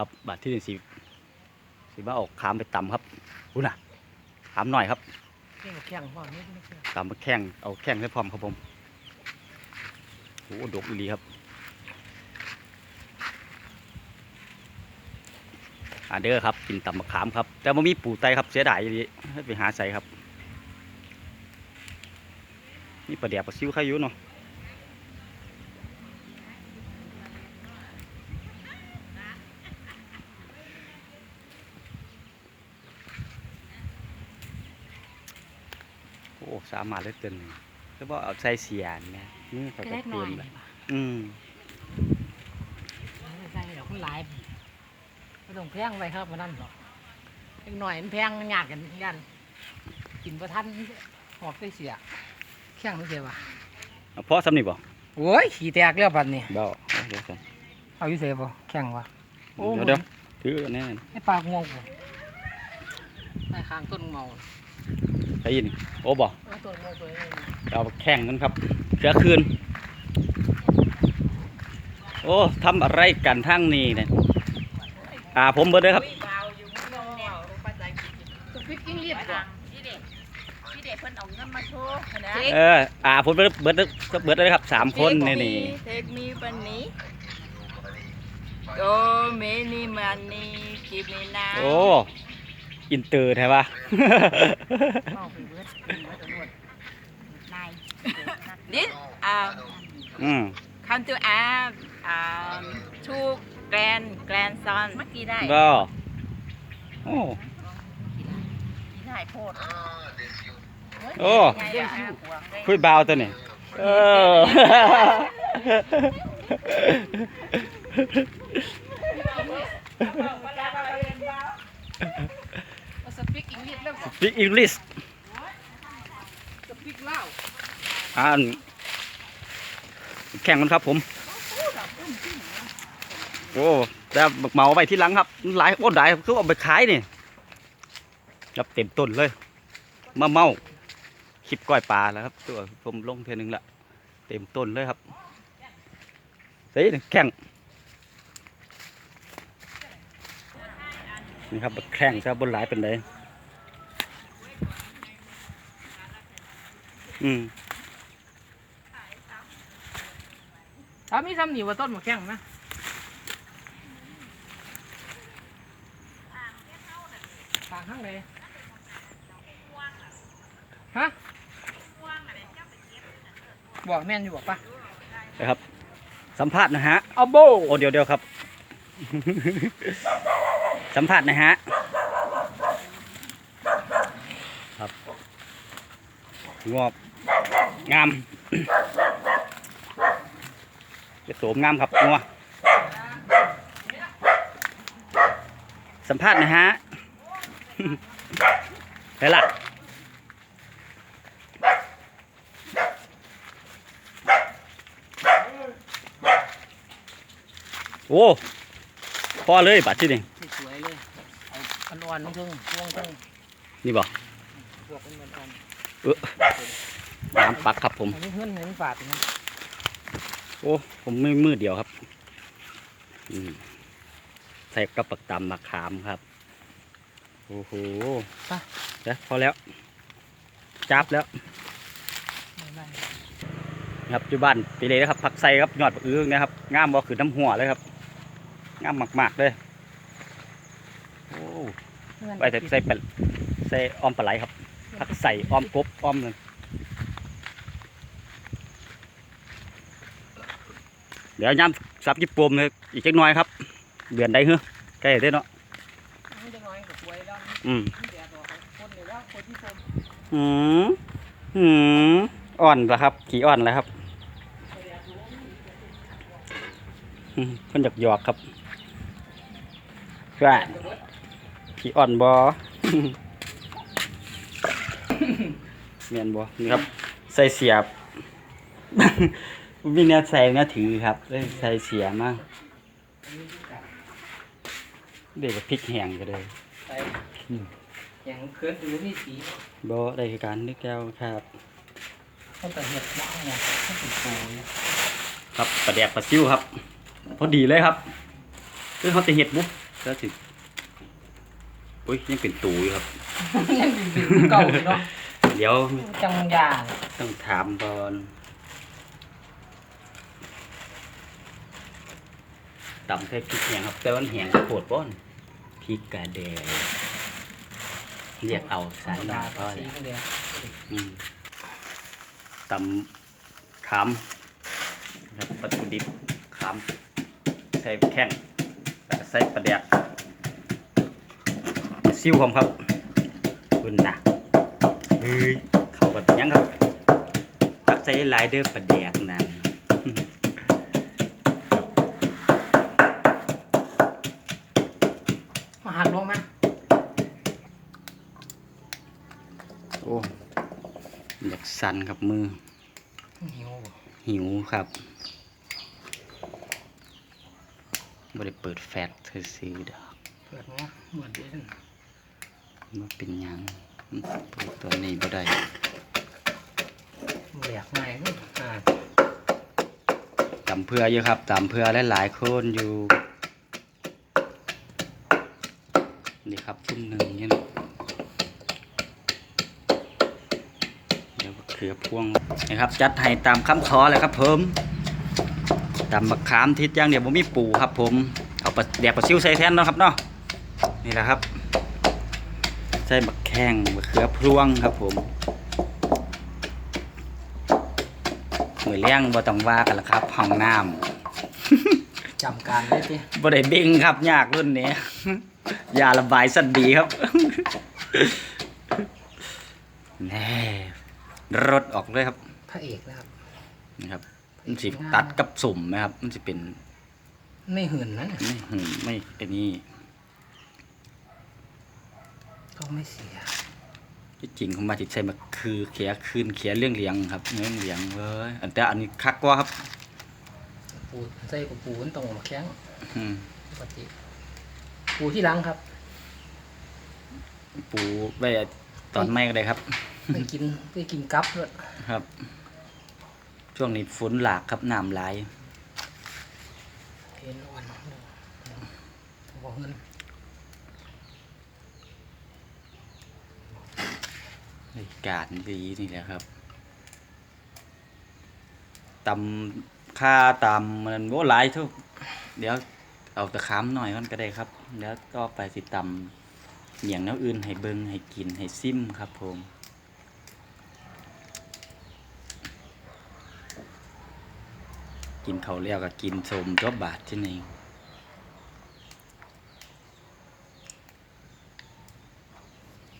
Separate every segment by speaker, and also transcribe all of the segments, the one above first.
Speaker 1: ครับบาทที่หนึ่งสิสิมาเออกขามไปต่ำครับอุ้น่ะขามหน่อยครับ
Speaker 2: แข่งแข่งพ่อนี่ไม่แข่ง
Speaker 1: ต่ำมาแข้งเอาแข้งให้พร้อมครับผมโอ้ดกอีหลีครับอ่าเด้อครับกินต่ำมะขามครับ แต่ว่ามีปูไตครับเสียดายอีหลีให้ไปหาใส่ครับ นี่ปลาเดียกปลาซิวใครอยู่เนาะ อ้สามารถเลยเกินแล้วว่าเอาใส่เสียนเนี่ยนี่เขาก็
Speaker 2: เล็กหน่
Speaker 1: เกิ
Speaker 2: อนย
Speaker 1: เลยอืม
Speaker 2: ใส่ดอกมันหลายไม่ต้องแพงไปครับมันนั่นหรอกเล็กหน่อยมันแพงมันยากกันยันกินประทันหอบไปเสียแข่งไม่เสียวะ
Speaker 1: เอาเพราะสำนีบ่
Speaker 2: โอ้ยขี่แตกแล้วปัดนี่
Speaker 1: เบาเอาเดี๋ยวก่อน
Speaker 2: เอาอยู่เสียบ่แข่งวะโอ้
Speaker 1: เดี๋ยวเดี๋ยวถืออันนี้
Speaker 2: ให้ปลากงวงบ่ในข้างต้นเมา
Speaker 1: ใส่ยินโอ้บ่
Speaker 2: เอาต้นเมาตัวนี้
Speaker 1: เอาแข่งกันครับเสือคืน โอ้ทำอะไรกันทั้งนี้เนี่ยอ่าผมเบิดเลยครับ
Speaker 2: ตัวพริกกิ้งเลียดบ่
Speaker 3: พี่เด็กพี่เด็กเพิ่นเอาเงินมาโชว์นะ
Speaker 1: เอออ่าผมเบิดเบิดเลยเบิดเลยครับสามคนนี่นี่
Speaker 3: เทคมีปันนี้โกเมนี่มันนี่กิบนี่นา
Speaker 1: โอ้ อินเตอร์ใช่ปะ
Speaker 2: เมาไปเบิดเบิดเอาหมด
Speaker 3: นาย this um
Speaker 1: อืม
Speaker 3: come to ask um two grand grandson เมื่อกี้ได้
Speaker 1: ก็โอ้
Speaker 3: ได้โพด
Speaker 1: โอ้คุยเบาตัวนี่เออ
Speaker 2: เ Speak
Speaker 1: English
Speaker 2: สปิกเล่าว
Speaker 1: อ่านแข่งกันครับผม โอ้แต่เหมาไปที่หลังครับ หลายโอ้หลายคือเอาไปขายนี่รับเต็มต้นเลย มาเมาคลิปก้อยปลาแล้วครับ ตัวผมลงเทนึงละเต็มต้นเลยครับเฮ้ยแข่งนี่ครับแข่งซะบนหลายเป็นได อืม
Speaker 2: ถ้ามีทำหนีว่าต้นมาแข่งนะทางข้างเลยฮะบอกแม่นอยู่บอกปะ
Speaker 1: นะครับ สัมภาษณ์นะฮะ
Speaker 2: เอาโบ
Speaker 1: โอ้เดี๋ยวเดี๋ยวครับ สัมภาษณ์นะฮะครับงอบ งามจะโสมงามครับงัวสัมภาษณ์นะฮะไปล่ะโอ้พอเลยบัดที่นี่
Speaker 2: สวยๆเลยเอาอันอ่อนๆทึ่งๆพวงทึ่ง
Speaker 1: นี่บอก
Speaker 2: พวกเป็นเหมือนกัน
Speaker 1: น้ำปักครับผม
Speaker 2: อันนี้เพื่อนเห็นฝาดนะ
Speaker 1: โอ้ ผมไม่มือเดียวครับอืมใส่กระปักตำมะขามครับ โอ้โหเดี๋ยวพอแล้ว จับแล้ว
Speaker 2: ไม่ได้
Speaker 1: ครับอยู่บ้านปีเลยนะครับ ผักใส่ครับยอดผักอื้อนะครับงามบ่คือน้ำหัวเลยครับงามมากๆเลยโอ้
Speaker 2: เพื่อน
Speaker 1: ไปใส่ใส่เป็ดใส่อ้อมปลาไหลครับผักใส่อ้อมกบอ้อมเล เดี๋ยวย้ำสับญี่ปุ่มเลยอีกจักหน่อยครับ เดือนใดเหรอใกล้ได้เนาะ
Speaker 2: มันจะน้อยกับป่วยแล้ว
Speaker 1: อืม
Speaker 2: แดดออกคนเดี๋ยวว่าคนที่ชม
Speaker 1: หืมหืมอ่อนเหรอครับ ขี่อ่อนแล้วครับอืมเพิ่นหยอกหยอกๆครับเพื่อนขี่อ่อนบอเมียนบอนี่ครับ ใส่เสียบ มีแนวใส่แนวถือครับเลยใส่เสียมากเด็กกับพริกแห้งก็เลย
Speaker 2: ใส่อย่างเคลื่อนดูนี่สี
Speaker 1: บอได้คือการนึกแก้วครับ
Speaker 2: ต้องแต่เห็ดมากไงต้องติดโผล่
Speaker 1: ครับปลาแดกปลาซิวครับ พอดีเลยครับคือเขาจะเห็ดบุ๊บก็สิอุ้ยยังเป็นตูอยู่ครับ
Speaker 2: ยังเป็นคือเก่าอยู่เนาะ
Speaker 1: เดี๋ยว
Speaker 2: จังยาง
Speaker 1: ต้องถามบอล ตำแค่พริกแห้งครับ แต่ว่าแห้งโคตรป้อนพริกกระเดงเรียกเอาสายหน้าก็
Speaker 2: สี
Speaker 1: เลย
Speaker 2: เดียว
Speaker 1: อืมตำขามครับวัตถุดิบขามใส่แข้งแล้วก็ใส่ปลาแดกซิ่วผมครับคุณนะเฮ้ยเขากับยังครับตักใส่หลายเด้อปลาแดกนั่น
Speaker 2: มาหักลงไหม
Speaker 1: โอ้อยาก สั่นกับมือ
Speaker 2: หิวบ่
Speaker 1: หิวครับบ่ได้เปิดแฟตซื้อๆดอก
Speaker 2: เปิดเนาะเหมือนเดิม
Speaker 1: มาเป็นหยังมันเปิดตัวนี้บ่ได้
Speaker 2: แหลกง่ายขึ้นอ่า
Speaker 1: ตำเพื่ออยู่ครับตำเพื่อหลายๆคนอยู่ นี่ครับซุ่มหนึ่งนี่นะเดี๋ยวเครือพ่วงนะครับ จัดให้ตามคำขอเลยครับผมตำมะขามทิศย่างเดี๋ยวผมมีปูครับ ผมเอาปลาแดกปลาซิวใส่แทนเนาะครับเนาะนี่แหละครับใส่มะแข้งมะเขือพวงครับผมมือเลี้ยงบ่ต้องว่ากันละครับห้องน้ำ
Speaker 2: จำการได้สิ
Speaker 1: บ่ได้เบ่งครับยากรุ่นนี้ยาระบายสันดีครับแน่ รถออกเลยครับ
Speaker 2: พระเอกนะครับ
Speaker 1: นี่ครับมันสิตัดกับสุ่มไหมครับ มันจะเป็น
Speaker 2: ไม่หื่นนะ
Speaker 1: ไม่หืมไม่เป็นนี่
Speaker 2: ก็ไม่เสีย
Speaker 1: ที่จริงเขามาติดใส่มาคือเขียคืนเขียเรื่องเลียงครับเรื่องเลียงเว้ยอันแต่อันนี้คักกว่าครับ
Speaker 2: ปูใส่กับปูมันต้องมาแข้ง
Speaker 1: อืม
Speaker 2: ปกติปูที่หลังครับ
Speaker 1: ปูไว้ตอนไม่ก็ได้ครับ
Speaker 2: ไปกินไปกินกับด้วย
Speaker 1: ครับ ช่วงนี้ฝนหลากครับน้ำไหลาย
Speaker 2: เห็นอ่อนบอกเงิน
Speaker 1: อากาศดีนี่แหละครับตำค่าตำมันโว้หลายทุกเดี๋ยวเอาตะขามหน่อยมันก็ได้ครับ แล้วก็ไปสิตำเหี่ยงแนวอื่นให้เบิงให้กินให้ซิมครับผม กินเขาวแล้วก็กินสมตัวบาทที่นี่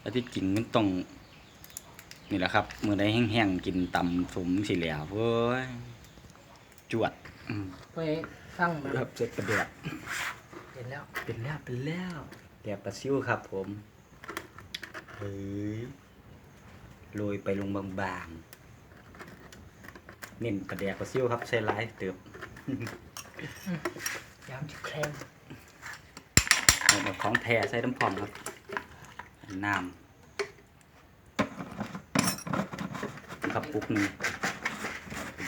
Speaker 1: แล้วที่กินมันต้องนี่แหละครับมือได้แห้งๆกินตำสมสิแหล้วเว้ยจวดอืม
Speaker 2: ไปฟังมา
Speaker 1: ครับเสร็จประเดี๋ยว
Speaker 2: เห็นแล้ว
Speaker 1: เป็นแล้วเป็นแล้วแกบปลาซิวครับผมเฮ้ยโรยไปลงบางๆ เน้นกระแดกปลาซิวครับใส่หลายเติบ
Speaker 2: ยามจะแคลม
Speaker 1: เอาแบบของแท้ใส่น้ำพร้อมครับน้ำครับปุ๊กหนึง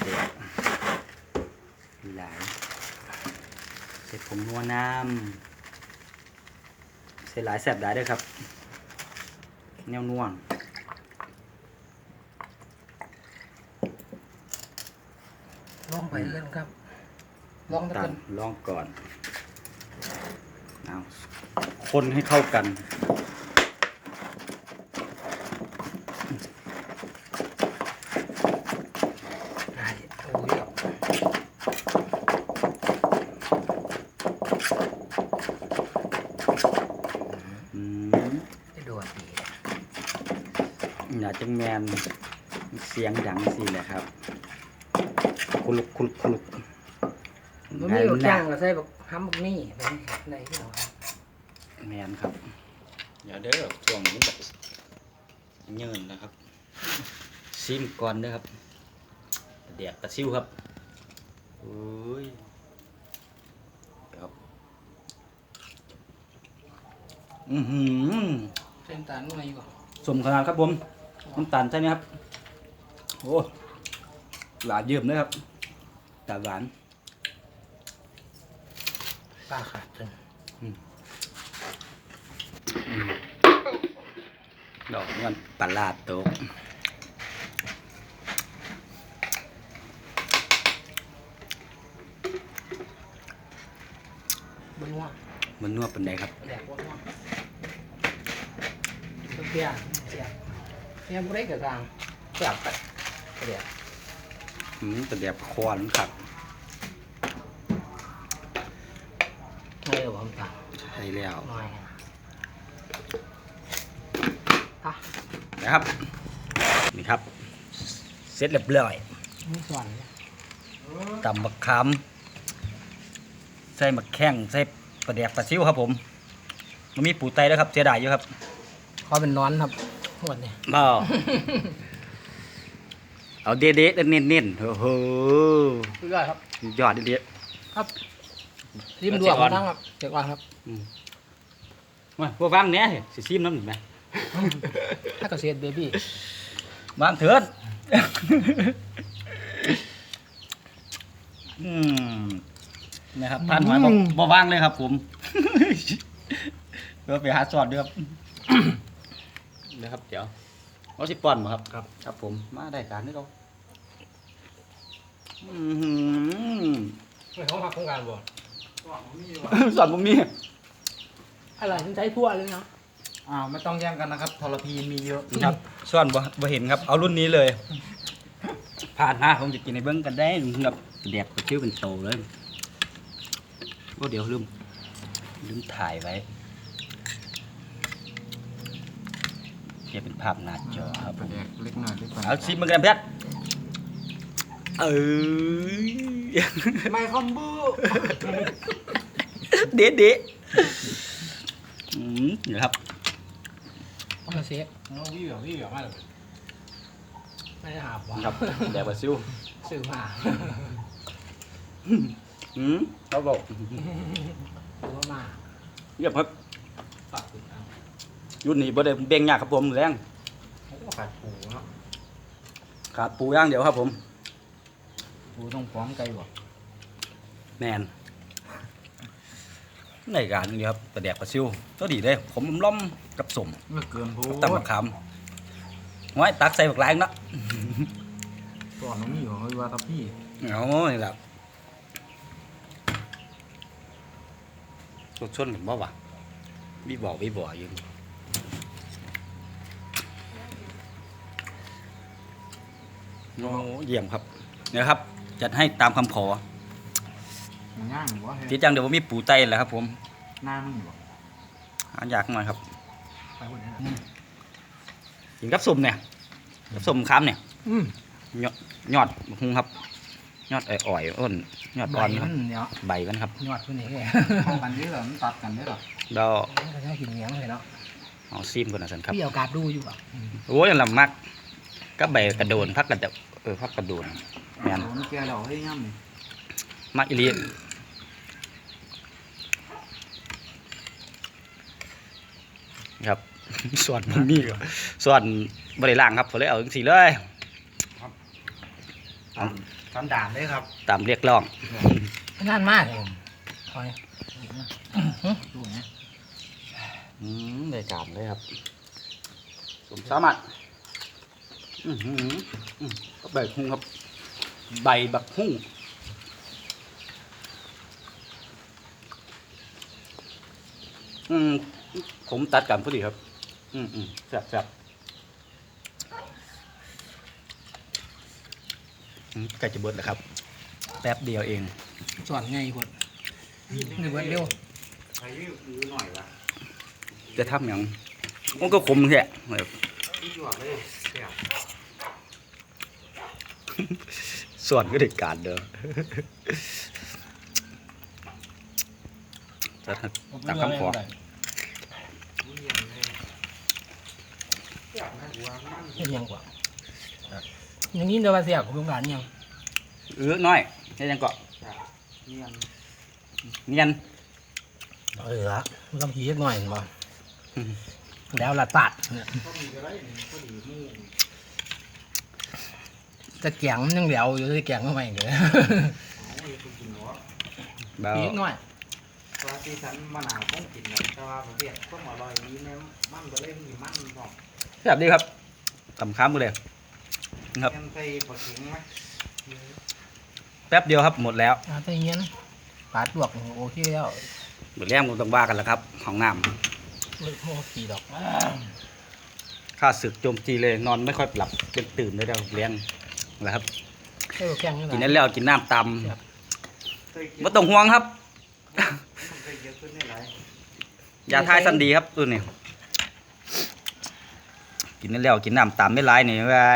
Speaker 1: เด็ดหลายใส่ผงนัวน้ำใส่หลายแสบได้ด้วยครับแนวน่วง
Speaker 2: องไปเรื่อยครับลองตะ
Speaker 1: ตั
Speaker 2: กั
Speaker 1: น
Speaker 2: น
Speaker 1: ลองก่อนเอาคนให้เข้ากัน
Speaker 2: ได้โอ้ย
Speaker 1: อืม
Speaker 2: ได้โดดดี
Speaker 1: อยากจะแมนเสียงดังสิแหละครับ คุลุกคุลุกคุลุก
Speaker 2: มันมีอยู่แข้งก็ใส่แบบห้ำบักนี่ในในที่เรา
Speaker 1: แมนครับอย่าเด้อช่วงนี้แบบเยินนะครับ ซิมก่อนเด้อครับเดียกตะซิวครับโอ้ยครับอือหือ
Speaker 2: เส้นตาลหน่อยก่อน
Speaker 1: สมขนาดครับผมน้ำตาลใช่ไหมครับ โอ้หวานเยิ่มเลยครับ ตาหวาน
Speaker 2: ปลาขาดจน
Speaker 1: ดอกเงินปลาลาดโตก
Speaker 2: บนหัว
Speaker 1: มันนัวเป็นไดครับ
Speaker 2: แดกบนหัวเปียเสียเนี่ยบุได้กับกลางเสียบไปเดียว
Speaker 1: อืมเป็นแบบควันครับ
Speaker 2: ไม่เอาผมตา
Speaker 1: ใช่แล้ว
Speaker 2: หน่อยอะ
Speaker 1: นะครับ นี่ครับ เสร็จเรียบร้อย
Speaker 2: มีส่วนเนี่ย
Speaker 1: ตำบักขามใส่มะแข้งใส่ปลาแดกปลาซิวครับผม มันมีปูไตแล้วยครับ เสียดายอยู่ครับ
Speaker 2: ขอเป็นนอนครับหมดเนี่ย
Speaker 1: บ่ เอาเด็ดๆเน้นๆโอ้โห
Speaker 2: สุดยอดครับ
Speaker 1: ยอดเด็ด
Speaker 2: ครับริมดวงของทั้งครับเดี๋ยวก่อนครับ
Speaker 1: ๆอืมว่าพวกว่างเนี้ยสิซิมน้ำหนึ่งไหม
Speaker 2: ถ้าเกษตรเบบี้
Speaker 1: วางเถิดอืมนะครับท่านหมายบอกบ่ว่างเลยครับ ผมเดี๋ยวไปหาสอดด้วยครับเดี๋ยวครับ เดี๋ยวเอาสิป้อนมาครับ ครับ ครับผม มาได้การนี่เรา อืม
Speaker 2: ไม่เขาหักโครงการบ่
Speaker 1: สอนผมมี
Speaker 2: อะไรฉันใช้ทั่วเลยนะ
Speaker 4: อ่าไม่ต้องแย่งกันนะครับทรพีมีเยอะ
Speaker 1: ครับสอนบ่บ่เห็นครับ เอารุ่นนี้เลย ผ่านหน้าผมจะกินในเบิ้งกันได้กับแดกกระชิ้วเป็นโตเลยโอ้เดี๋ยวลืมลืมถ่ายไว้เก็บเป็นภาพหน้าจอครับผม
Speaker 4: แดกเล็กหน่อยเล็กกว่า
Speaker 1: เอาชิมมันกันเพชร เออ
Speaker 4: ไม่คอมบู
Speaker 1: เด็ดเด็ดอืมเดี๋ยวครับ
Speaker 2: เขามาเซฟน้องวิ่งแบบวิ่งแบบมาเลยไม่ได้หาบว่ะ
Speaker 1: ครับแดกบราซิล
Speaker 2: ซื้อมา
Speaker 1: อืมเขาบอก
Speaker 2: ซื้อมา
Speaker 1: เยี่ยมครับ
Speaker 2: ฝากติดตาม
Speaker 1: รุ่นนี้บ่ได้เบ่งยากครับผมแรง
Speaker 4: โอ้ขาดปูเนาะ
Speaker 1: ขาดปูย่างเดียวครับผม
Speaker 4: ปูต้องพร้อมไกลบ่
Speaker 1: แมนในการนี้ครับกระแดกปลาซิวก็ดีเลยผมล้อมกับสม
Speaker 4: เมื่อเกินพู
Speaker 1: กับตำมะขามไว้ตักใส่บักแรงเนาะ
Speaker 4: ก่อนน้องนี่อยู่เฮ้ยว่าทับพี่
Speaker 1: เอานี่แหละรสชนกันบ่วะบีบ่อบีบ่ออยู่โอ้เยี่ยมครับเนี่ยครับ จัดให้ตามคำขอ
Speaker 4: มันย่างหรือว่า
Speaker 1: ที่จังเดี๋ยวผมมีปูไตแหล้วครับผม
Speaker 4: หน้ามึงบ่
Speaker 1: อันอยากหน่อยครับ
Speaker 4: ไปหมดเนี่ย
Speaker 1: กินกับสมเนี่ยกับสมคำเนี่ย
Speaker 2: อืม
Speaker 1: ยอดยอดหุงครับ ยอดอ่อยๆอ้นยอด
Speaker 2: ใบ
Speaker 1: อ่อนค
Speaker 2: มั
Speaker 1: รับ
Speaker 2: นเนาะ
Speaker 1: ใบมันครับ
Speaker 2: ยอดตัวนี้แค่
Speaker 4: เข้ากันได้เหรอมันตัดกันได้เหรอ
Speaker 1: เรา
Speaker 2: เขาจะกินเลี้ยงเลยเนาะ
Speaker 1: เอาซีมก่อนนะสันครับ
Speaker 2: พี่เอาการดูอยู่อะ
Speaker 1: โอ้ยลำมักก็ใบกระโดนพักกระเดะเออพักกระโดน แมน
Speaker 4: โดนแกเราให้ย่ำนี่
Speaker 1: มักอีเลียครับส่วนมันมีส่วนบริล่างครับผมเลยเอาจังสีเลย
Speaker 4: ทำด่านได้ครับ
Speaker 1: ตามเรียกร้อง
Speaker 2: นานมากเลยคอย
Speaker 4: ดูนะ
Speaker 1: อืมได้การเลยครับสมสามารถอือหืออืมก็ใบหุ้งครับ ใบบักหุ้งอืมผมตัดกันพอดีครับ อืมอืมแซ่บแซ่บอืมใกล้จะเบิดแล้วครับ แป๊บเดียวเอง
Speaker 2: สอนไงคนนี่เบิดเร็ว
Speaker 4: ใครยื้อหน่อยวะ
Speaker 1: จะทำอย่างมันก็ขมแค่แบบ
Speaker 4: ที่หยวกเลยแซ่บ
Speaker 1: ส่วนก็ได้การเด้อจะตามคำขอ
Speaker 4: อุ้ยยังเลยแซ่บนะกูว่ามัน
Speaker 2: เห็นยังกว่าอย่างนี้เดี๋ยวมาเสียบโครงการยัง
Speaker 1: เออน้อยได้ยังเกาะ
Speaker 4: เนียน
Speaker 1: เนียน
Speaker 2: เออมันต้องผีสักหน่อยเห็นบ่แล้วละตัดเนี่ย
Speaker 4: ก็มีก็ได้นี่ก็ดีมู่
Speaker 2: จะแกงมันยังเหลียวอยู่จะแกงเข้าไปอีกเลย
Speaker 4: อ๋ออย่าไปกินเนาะ
Speaker 1: เบา
Speaker 2: ผีสักหน่อย
Speaker 4: ว่าสีสันมะนาวต้องกินนะแต่ว่าประเภทต้มอร่อยนี้แม่มันบ่ได้มีมันพร้อม
Speaker 1: แซ่บดีครับตำข้ามกันเลยครับ
Speaker 4: ยังใส่ผักขิงไหม
Speaker 1: แป๊บเดียวครับหมดแล้ว
Speaker 2: อาแต่เงี้ยนปลาลวกโอเคแล้ว
Speaker 1: หมดแล้วผมต้องว่ากันแล้วครับของน้
Speaker 2: เลิกโม่ขี่ดอกำ
Speaker 1: ข้าศึกโจมตีเลยนอนไม่ค่อยหลับเป็นตื่นเลยเดี๋ยวเลี้ยง นะครับ
Speaker 2: เท่แข็งนี่แห
Speaker 1: กิน
Speaker 2: ละ
Speaker 1: นั้นแล้วกินน้ำต
Speaker 2: ครับ
Speaker 4: เคยกินำ
Speaker 1: ไม่ต้องห่วงครับ
Speaker 4: มันเคยเยอะขึ้นได้หลาย
Speaker 1: ยาทายสันดีครับตัวนี้กินนั้นแล้วกินน้ำตามไม่ร้ายนี่ไว้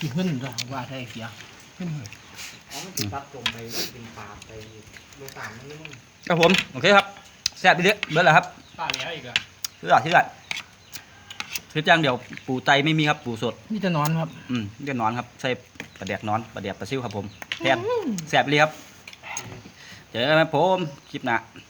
Speaker 2: กี่ขึ้นด้วยว่าใช่เสียขึ้นเลย
Speaker 4: อ๋อมันติดตัดจมไปเป็นปลาไปโดยสารมันนี่มึง
Speaker 1: ครับผมโอเคครับแซ่บดีเด้อเบิดแล้วครับ
Speaker 2: ป้าแล้วอีกอะ
Speaker 1: ชื่ออะไรชื่ออะไร คือจ้างเดี๋ยวปูไตไม่มีครับปูสด
Speaker 2: นี่จะนอนครับ
Speaker 1: อืมเดี๋ยวนอนครับใส่ปลาแดกนอนปลาแดกปลาซิวครับผมแทนแซ่บเลยครับ เจอกันไหมผมคลิปหน้า
Speaker 2: ค